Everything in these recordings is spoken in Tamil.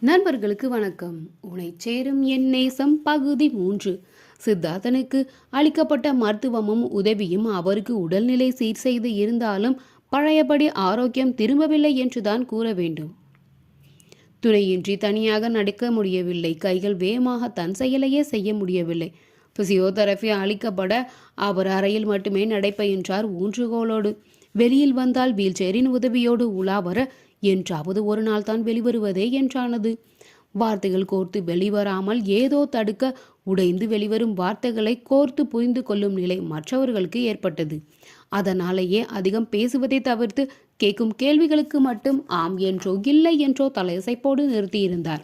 நண்பர்களுக்கு வணக்கம். உனை சேரும் என் நேசம் பகுதி மூன்று. சித்தார்த்தனுக்கு அளிக்கப்பட்ட மருத்துவமும் உதவியும் அவருக்கு உடல்நிலை சீர் செய்து இருந்தாலும் பழையபடி ஆரோக்கியம் திரும்பவில்லை என்றுதான் கூற வேண்டும். துணையின்றி தனியாக நடக்க முடியவில்லை. கைகள் வேகமாக தன் செயலையே செய்ய முடியவில்லை. பிசியோதெரபி அளிக்கப்பட அவர் அறையில் மட்டுமே நடைபெயின்றார் ஊன்றுகோலோடு வெளியில் வந்தால் வீல்சேரின் உதவியோடு உலாவர என்றாவது ஒரு நாள் தான் வெளிவருவதே என்றானது. வார்த்தைகள் கோர்த்து வெளிவராமல் ஏதோ தடுக்க உடைந்து வெளிவரும் வார்த்தைகளை கோர்த்து புரிந்து கொள்ளும் நிலை மற்றவர்களுக்கு ஏற்பட்டது. அதனாலேயே அதிகம் பேசுவதை தவிர்த்து கேட்கும் கேள்விகளுக்கு மட்டும் ஆம் என்றோ இல்லை என்றோ தலையசைப்போடு நிறுத்தியிருந்தார்.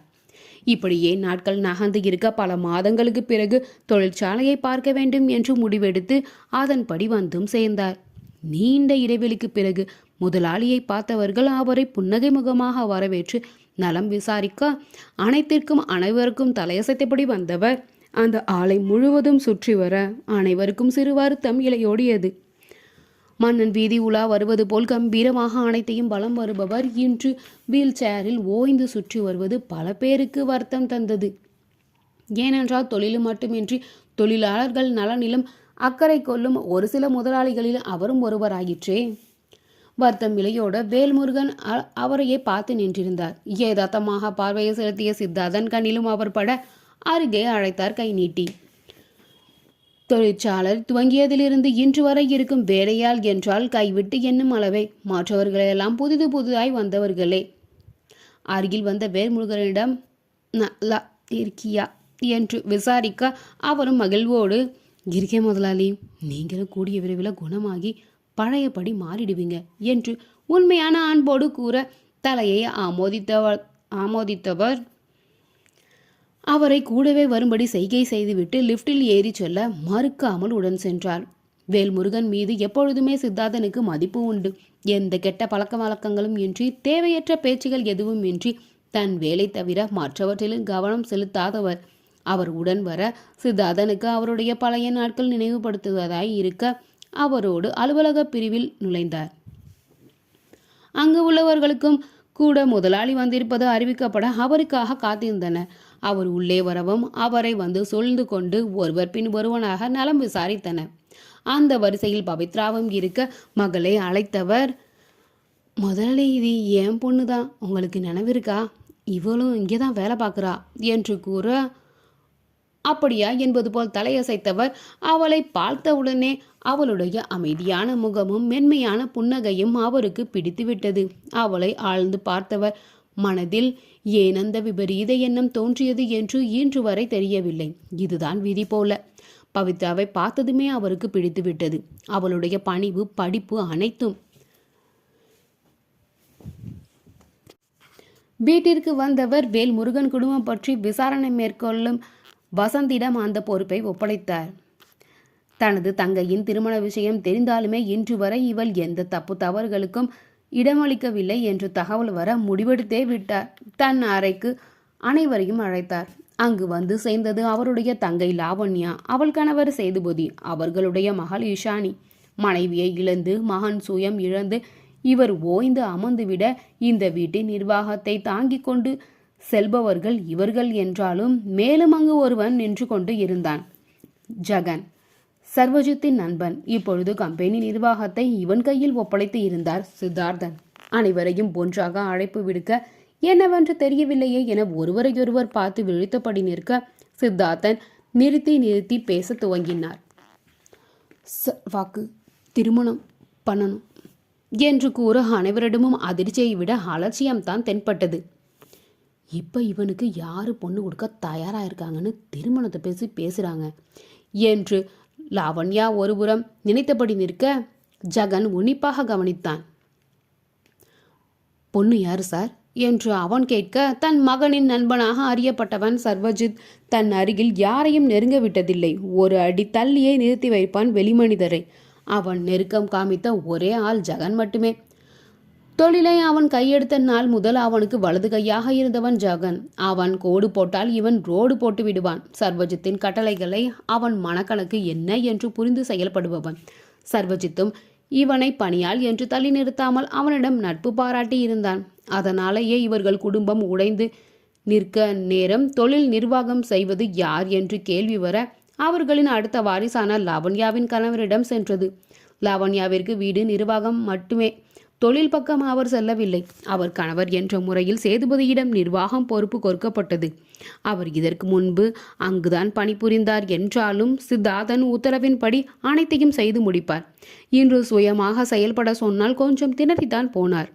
இப்படியே நாட்கள் நகர்ந்து இருக்க பல மாதங்களுக்கு பிறகு தொழிற்சாலையை பார்க்க வேண்டும் என்று முடிவெடுத்து அதன்படி வந்தும் சேர்ந்தார். நீண்ட இடைவெளிக்கு பிறகு முதலாளியை பார்த்தவர்கள் அவரை புன்னகை முகமாக வரவேற்று நலம் விசாரிக்க அனைத்திற்கும் அனைவருக்கும் தலையசைத்தபடி வந்தவர். அந்த ஆலை முழுவதும் சுற்றி வர அனைவருக்கும் சிறு வருத்தம் இலையோடியது. மன்னன் வீதி உலா வருவது போல் கம்பீரமாக அனைத்தையும் பலம் வருபவர் இன்று வீல் சேரில் ஓய்ந்து சுற்றி வருவது பல பேருக்கு வருத்தம் தந்தது. ஏனென்றால் தொழிலும் மட்டுமின்றி தொழிலாளர்கள் நலனிலும் அக்கறை கொள்ளும் ஒரு சில முதலாளிகளில் அவரும் ஒருவராயிற்றே. வருத்தம் விலையோட வேல்முருகன் அ- அவரையே பார்த்து நின்றிருந்தார். ஏதாத்தமாக பார்வையை செலுத்திய சித்தார்த்தன் கண்ணிலும் அவர் பட அருகே அழைத்தார் கை நீட்டி. தொழிற்சாலர் துவங்கியதிலிருந்து இன்று வரை இருக்கும் வேலையால் என்றால் கைவிட்டு எண்ணும் அளவே. மற்றவர்களெல்லாம் புதிது புதிதாய் வந்தவர்களே. அருகில் வந்த வேல்முருகனிடம் நல்லா இருக்கியா? என்று விசாரிக்க அவரும் மகிழ்வோடு இருக்கே முதலாளி நீங்களும் கூடிய விரைவில் குணமாகி பழையபடி மாறிடுவீங்க என்று உண்மையான அன்போடு கூற தலையை ஆமோதித்தவர் ஆமோதித்தவர். அவரை கூடவே வரும்படி செய்கை செய்துவிட்டு லிஃப்டில் ஏறி செல்ல மறுக்காமல் உடன் சென்றார். வேல்முருகன் மீது எப்பொழுதுமே சித்தார்த்தனுக்கு மதிப்பு உண்டு. எந்த கெட்ட பழக்க வழக்கங்களும் இன்றி தேவையற்ற பேச்சுகள் எதுவும் இன்றி தன் வேலை தவிர மற்றவற்றிலும் கவனம் செலுத்தாதவர். அவர் உடன் வர சித்தார்த்தனுக்கு அவருடைய பழைய நாட்கள் நினைவுபடுத்துவதாய் இருக்க அவரோடு அலுவலக பிரிவில் நுழைந்தார். அங்கு உள்ளவர்களுக்கும் கூட முதலாளி வந்திருப்பது அறிவிக்கப்பட அவருக்காக காத்திருந்தனர் அவர் உள்ளே வரவும் அவரை வந்து சூழ்ந்து கொண்டு ஒருவர் பின் ஒருவனாக நலம் விசாரித்தனர் அந்த வரிசையில் பவித்ராவும் இருக்க மகளை அழைத்தவர் முதலாளி இது என் பொண்ணு தான் உங்களுக்கு நினைவிருக்கா இவளும் இங்கே தான் வேலை பார்க்குறா என்று கூற அப்படியா என்பது போல் தலையசைத்தவர் அவளை பார்த்தவுடனே அவளுடைய அமைதியான முகமும் மென்மையான புன்னகையும் அவருக்கு பிடித்துவிட்டது. அவளை ஆழ்ந்து பார்த்தவர் மனதில் ஏன் அந்த விபரீத எண்ணம் தோன்றியது என்று இன்று வரை தெரியவில்லை. இதுதான் விதி போல. பவித்ராவை பார்த்ததுமே அவருக்கு பிடித்துவிட்டது. அவளுடைய பணிவு படிப்பு அனைத்தும் வீட்டிற்கு வந்தவர் வேல் முருகன் குடும்பம் பற்றி விசாரணை மேற்கொள்ளும் வசந்திடம் அந்த பொறுப்பை ஒப்படைத்தார். தனது தங்கையின் திருமண விஷயம் தெரிந்தாலுமே இன்று வரை இவள் எந்த தப்பு தவறுகளுக்கும் இடமளிக்கவில்லை என்று தகவல் வர முடிவெடுத்தே விட்டார். தன் அறைக்கு அனைவரையும் அழைத்தார். அங்கு வந்து சேர்ந்தது அவருடைய தங்கை லாவண்யா அவள் கணவர் சேதுபதி அவர்களுடைய மகள் இஷானி மனைவியை இழந்து மகன் சுயம் இழந்து இவர் ஓய்ந்து அமர்ந்துவிட இந்த வீட்டின் நிர்வாகத்தை தாங்கிக் கொண்டு செல்பவர்கள் இவர்கள் என்றாலும் மேலும் அங்கு ஒருவன் நின்று கொண்டு இருந்தான். ஜகன் சர்வஜித்தின் நண்பன். இப்பொழுது கம்பெனி நிர்வாகத்தை இவன் கையில் ஒப்படைத்து இருந்தார் சித்தார்த்தன். அனைவரையும் ஒன்றாக அழைப்பு விடுக்க என்னவென்று தெரியவில்லையே என ஒருவரையொருவர் பார்த்து விழித்தபடி நிற்க சித்தார்த்தன் நிறுத்தி நிறுத்தி பேசத் துவங்கினார். "ச- வாக்கு. திருமணம் பண்ணணும் என்று கூற அனைவரிடமும் அதிர்ச்சியை விட அலட்சியம்தான் தென்பட்டது. இப்போ இவனுக்கு யார் பொண்ணு கொடுக்க தயாராக இருக்காங்கன்னு திருமணத்தை பேசி பேசுகிறாங்க என்று லாவண்யா ஒருபுறம் நினைத்தபடி நிற்க ஜகன் உன்னிப்பாக கவனித்தான். பொண்ணு யார் சார்? என்று அவன் கேட்க தன் மகனின் நண்பனாக அறியப்பட்டவன் சர்வஜித் தன் அருகில் யாரையும் நெருங்க விட்டதில்லை. ஒரு அடி தள்ளியே நிறுத்தி வைப்பான் வெளிமனிதரை. அவன் நெருக்கம் காமித்த ஒரே ஆள் ஜகன் மட்டுமே. தொழிலை அவன் கையெடுத்த நாள் முதல் அவனுக்கு வலது கையாக இருந்தவன் ஜகன். அவன் கோடு போட்டால் இவன் ரோடு போட்டு விடுவான். சர்வஜித்தின் கட்டளைகளை அவன் மனக்கணக்கு என்ன என்று புரிந்து செயல்படுபவன். சர்வஜித்தும் இவனை பணியாள் என்று தள்ளி நிறுத்தாமல் அவனிடம் நட்பு பாராட்டி இருந்தான். அதனாலேயே இவர்கள் குடும்பம் உடைந்து நிற்க நேரம் தொழில் நிர்வாகம் செய்வது யார் என்று கேள்வி வர அவர்களின் அடுத்த வாரிசான லாவண்யாவின் கணவரிடம் சென்றது. லாவண்யாவிற்கு வீடு நிர்வாகம் மட்டுமே. தொழில் பக்கம் அவர் செல்லவில்லை. அவர் கணவர் என்ற முறையில் சேதுபதியிடம் நிர்வாகம் பொறுப்பு கொடுக்கப்பட்டது அவர் இதற்கு முன்பு அங்குதான் பணிபுரிந்தார் என்றாலும் சித்தார்த்தன் உத்தரவின்படி அனைத்தையும் செய்து முடிப்பார். இன்று சுயமாக செயல்பட சொன்னால் கொஞ்சம் திணறித்தான் போனார்.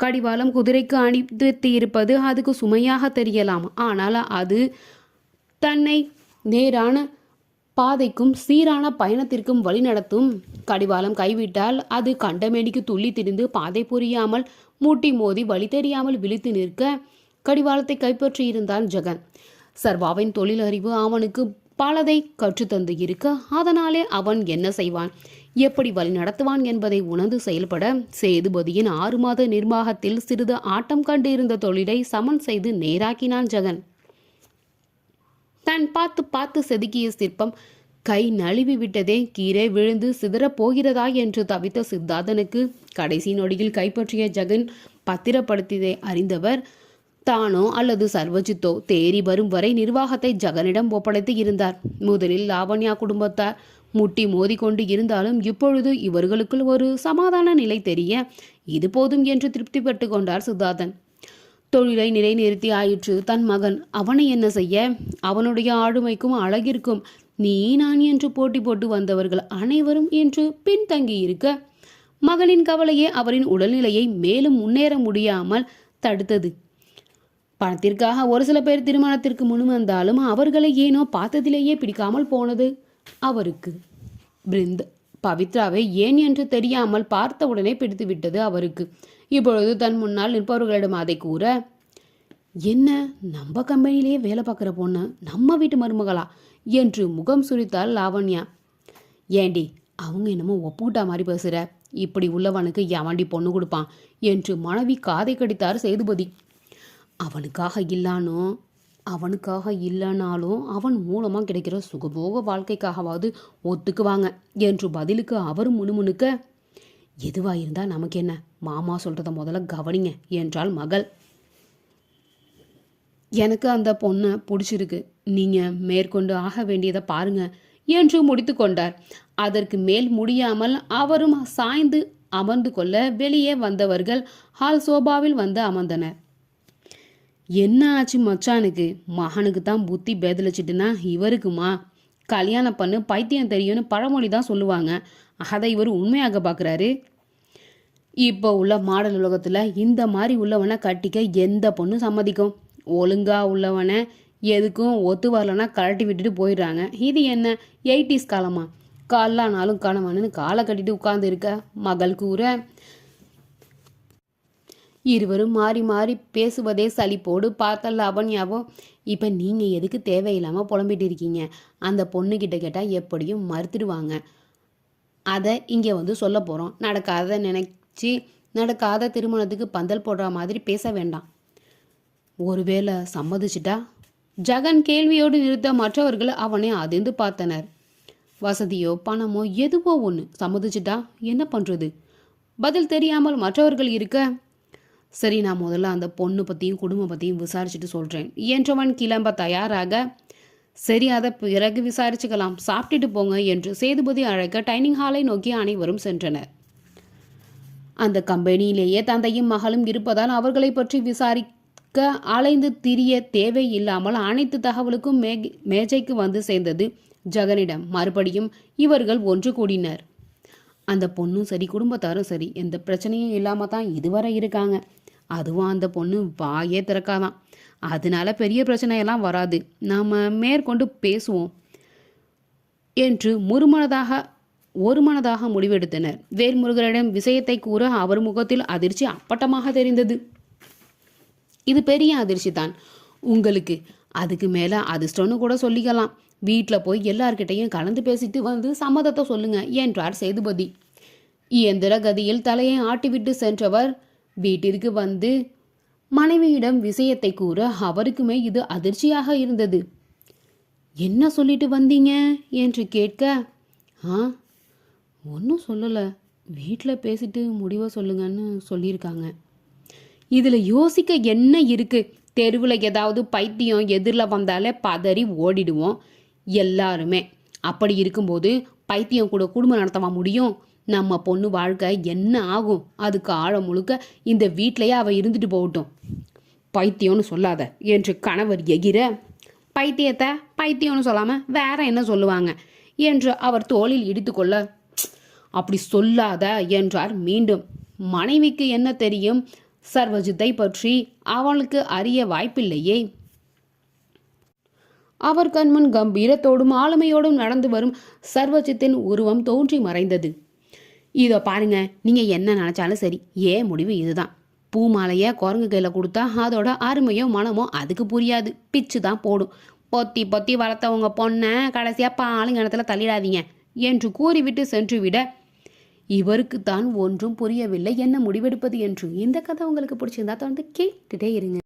கடிவாளம் குதிரைக்கு அணிவித்து இருப்பது அதுக்கு சுமையாக தெரியலாம். ஆனால் அது தன்னை நேரான பாதைக்கும் சீரான பயணத்திற்கும் வழிநடத்தும் கடிவாளம் கைவிட்டால் அது கண்டமேடிக்கு துள்ளி திரிந்து பாதை புரியாமல் மூட்டி மோதி வழி தெரியாமல் விழித்து நிற்க கடிவாளத்தை கைப்பற்றியிருந்தான் ஜெகன். சர்வாவின் தொழில் அறிவு அவனுக்கு பலதை கற்றுத்தந்து இருக்க அதனாலே அவன் என்ன செய்வான்? எப்படி வழி நடத்துவான் என்பதை உணர்ந்து செயல்பட சேதுபதியின் ஆறு மாத நிர்வாகத்தில் சிறிது ஆட்டம் கண்டு இருந்த தொழிலை சமன் செய்து நேராக்கினான் ஜெகன். தான் பார்த்து பார்த்து செதுக்கிய சிற்பம் கை நழுவி விட்டதே கீழே விழுந்து சிதறப் போகிறதா? என்று தவித்த சித்தார்த்தனுக்கு கடைசி நொடியில் கைப்பற்றிய ஜெகன் பத்திரப்படுத்தியதை அறிந்தவர் தானோ அல்லது சர்வஜித்தோ தேறி வரும் வரை நிர்வாகத்தை ஜெகனிடம் ஒப்படைத்து இருந்தார். முதலில் லாவண்யா குடும்பத்தார் முட்டி மோதிக்கொண்டு இருந்தாலும் இப்பொழுது இவர்களுக்குள் ஒரு சமாதான நிலை தெரிய இது போதும் என்று திருப்தி பெற்று கொண்டார் சித்தார்த்தன் தொழிலை நிலைநிறுத்தி ஆயிற்று. தன் மகன் அவனை என்ன செய்ய? அவனுடைய ஆளுமைக்கும் அழகிற்கும். நீ நான் என்று போட்டி போட்டு வந்தவர்கள் அனைவரும் என்று பின்தங்கி இருக்க மகனின் கவலையே அவரின் உடல்நிலையை மேலும் முன்னேற முடியாமல் தடுத்தது. பணத்திற்காக ஒரு சில பேர் திருமணத்திற்கு முன் வந்தாலும் அவர்களை ஏனோ பார்த்ததிலேயே பிடிக்காமல் போனது அவருக்கு. பிருந்த் பவித்ராவை ஏன் என்று தெரியாமல் பார்த்தவுடனே உடனே பிடித்துவிட்டது அவருக்கு. இப்பொழுது தன் முன்னால் நிற்பவர்களிடம் அதை கூற என்ன நம்ம கம்பெனிலேயே வேலை பார்க்குற பொண்ணு நம்ம வீட்டு மருமகளா? என்று முகம் சுரித்தாள் லாவண்யா. ஏண்டி அவங்க என்னமோ ஒப்புக்கிட்டா மாதிரி பேசுகிற இப்படி உள்ளவனுக்கு எவண்டி பொண்ணு கொடுப்பான் என்று மனைவி காதை கடித்தார் சேதுபதி. அவனுக்காக இல்லானோ அவனுக்காக இல்லைனாலும் அவன் மூலமாக கிடைக்கிற சுகபோக வாழ்க்கைக்காகவாவது ஒத்துக்குவாங்க என்று பதிலுக்கு அவர் முணுமுணுக்க எதுவாக இருந்தால் நமக்கு என்ன மாமா சொல்கிறத முதல்ல கவனிங்க என்றாள் மகள். எனக்கு அந்த பொண்ணை பிடிச்சிருக்கு. நீங்கள் மேற்கொண்டு ஆக வேண்டியதை பாருங்க என்று முடித்து கொண்டார். அதற்கு மேல் முடியாமல் அவரும் சாய்ந்து அமர்ந்து கொள்ள வெளியே வந்தவர்கள் ஹால் சோபாவில் வந்து அமர்ந்தனர். என்ன ஆச்சு மச்சானுக்கு? மகனுக்கு தான் புத்தி பேதலிச்சிட்டுனா இவருக்குமா? கல்யாணம் பண்ணு பைத்தியம் தெரியும்னு பழமொழி தான் சொல்லுவாங்க. அதை இவர் உண்மையாக பார்க்குறாரு. இப்போ உள்ள மாடல் உலகத்தில் இந்த மாதிரி உள்ளவனை கட்டிக்க எந்த பொண்ணும் சம்மதிக்கும்? ஒழுங்காக உள்ளவனை எதுக்கும் ஒத்து வரலன்னா கழட்டி விட்டுட்டு போயிடுறாங்க. இது என்ன? எயிட்டிஸ் காலமா? காலானாலும் கணவனு காலை கட்டிட்டு உட்கார்ந்து இருக்க. மகள் கூற இருவரும் மாறி மாறி பேசுவதே சலிப்போடு பார்த்த அவன்யாவோ இப்போ நீங்கள் எதுக்கு தேவையில்லாமல் புலம்பிட்டு இருக்கீங்க? அந்த பொண்ணுக்கிட்ட கேட்டால் எப்படியும் மறுத்துடுவாங்க. அதை இங்கே வந்து சொல்ல போகிறோம் நடக்காத நினைச்சி நடக்காத திருமணத்துக்கு பந்தல் போடுற மாதிரி பேச வேண்டாம். ஒருவேளை சம்மதிச்சிட்டா? ஜெகன் கேள்வியோடு நிறுத்த மற்றவர்கள் அவனை அதிர்ந்து பார்த்தனர். வசதியோ பணமோ எதுவோ ஒன்று சம்மதிச்சிட்டா? என்ன பண்ணுறது பதில் தெரியாமல் மற்றவர்கள் இருக்க? சரி நான் முதல்ல அந்த பொண்ணு பற்றியும் குடும்பம் பற்றியும் விசாரிச்சுட்டு சொல்கிறேன் என்றவன் கிளம்ப தயாராக சரி அதை பிறகு விசாரிச்சுக்கலாம். சாப்பிட்டுட்டு போங்க என்று சேதுபதி அழைக்க டைனிங் ஹாலை நோக்கி அனைவரும் சென்றனர். அந்த கம்பெனியிலேயே தந்தையும் மகளும் இருப்பதால் அவர்களை பற்றி விசாரிக்க அலைந்து திரிய தேவையில்லாமல் அனைத்து தகவலுக்கும் மே மேஜைக்கு வந்து சேர்ந்தது ஜெகனிடம். மறுபடியும் இவர்கள் ஒன்று கூடினர். அந்த பொண்ணும் சரி குடும்பத்தாரும் சரி எந்த பிரச்சனையும் இல்லாமல் தான் இதுவரை இருக்காங்க. அதுவும் அந்த பொண்ணு வாயே திறக்காதான். அதனால பெரிய பிரச்சனையெல்லாம் வராது. நாம் மேற்கொண்டு பேசுவோம். என்று முறுமனதாக ஒரு மனதாக முடிவெடுத்தனர். வேல்முருகனிடம் விஷயத்தை கூற அவர் முகத்தில் அதிர்ச்சி அப்பட்டமாக தெரிந்தது. இது பெரிய அதிர்ச்சி தான் உங்களுக்கு அதுக்கு மேலே அதிர்ஷ்டம்னு கூட சொல்லிக்கலாம். வீட்டில் போய் எல்லார்கிட்டையும் கலந்து பேசிட்டு வந்து சம்மதத்தை சொல்லுங்க என்றார் சேதுபதி. இயந்திர கதியில் தலையை ஆட்டிவிட்டு சென்றவர் வீட்டிற்கு வந்து மனைவியிடம் விஷயத்தை கூற அவருக்குமே இது அதிர்ச்சியாக இருந்தது. என்ன சொல்லிட்டு வந்தீங்க? என்று கேட்க ஆ ஒன்றும் சொல்லலை. வீட்டில் பேசிட்டு முடிவை சொல்லுங்கன்னு சொல்லியிருக்காங்க. இதில் யோசிக்க என்ன இருக்கு? தெருவில் ஏதாவது பைத்தியம் எதிரில் வந்தாலே பதறி ஓடிடுவோம் எல்லாருமே. அப்படி இருக்கும்போது பைத்தியம் கூட குடும்பம் நடத்தவா முடியும்? நம்ம பொண்ணு வாழ்க்கை என்ன ஆகும்? அதுக்கு ஆழம் முழுக்க இந்த வீட்டிலையே அவள் இருந்துட்டு போகட்டும். பைத்தியம்னு சொல்லாத என்று கணவர் எகிர பைத்தியத்தை பைத்தியம்னு சொல்லாமல் வேற என்ன சொல்லுவாங்க? என்று அவர் தோளில் இடித்துக்கொள்ள அப்படி சொல்லாத என்றார் மீண்டும். மனைவிக்கு என்ன தெரியும்? சர்வஜித்தை பற்றி அவளுக்கு அறிய வாய்ப்பில்லையே. அவர் கண்முன் கம்பீரத்தோடும் ஆளுமையோடும் நடந்து வரும் சர்வஜித்தின் உருவம் தோன்றி மறைந்தது. இதோ பாருங்க நீங்க என்ன நினைச்சாலும் சரி ஏன் முடிவு இதுதான். பூ மாலையை குரங்கு கையில் கொடுத்தா அதோட அருமையோ மனமோ அதுக்கு புரியாது. பிச்சு தான் போடும். பொத்தி பொத்தி வளர்த்த உங்க பொண்ணை கடைசியாக பாலுங்கணத்துல தள்ளிடாதீங்க என்று கூறிவிட்டு சென்று விட இவருக்கு தான் ஒன்றும் புரியவில்லை. என்ன முடிவெடுப்பது என்று? இந்த கதை உங்களுக்கு பிடிச்சிருந்தா தொடர்ந்து கேட்டுட்டே இருங்க.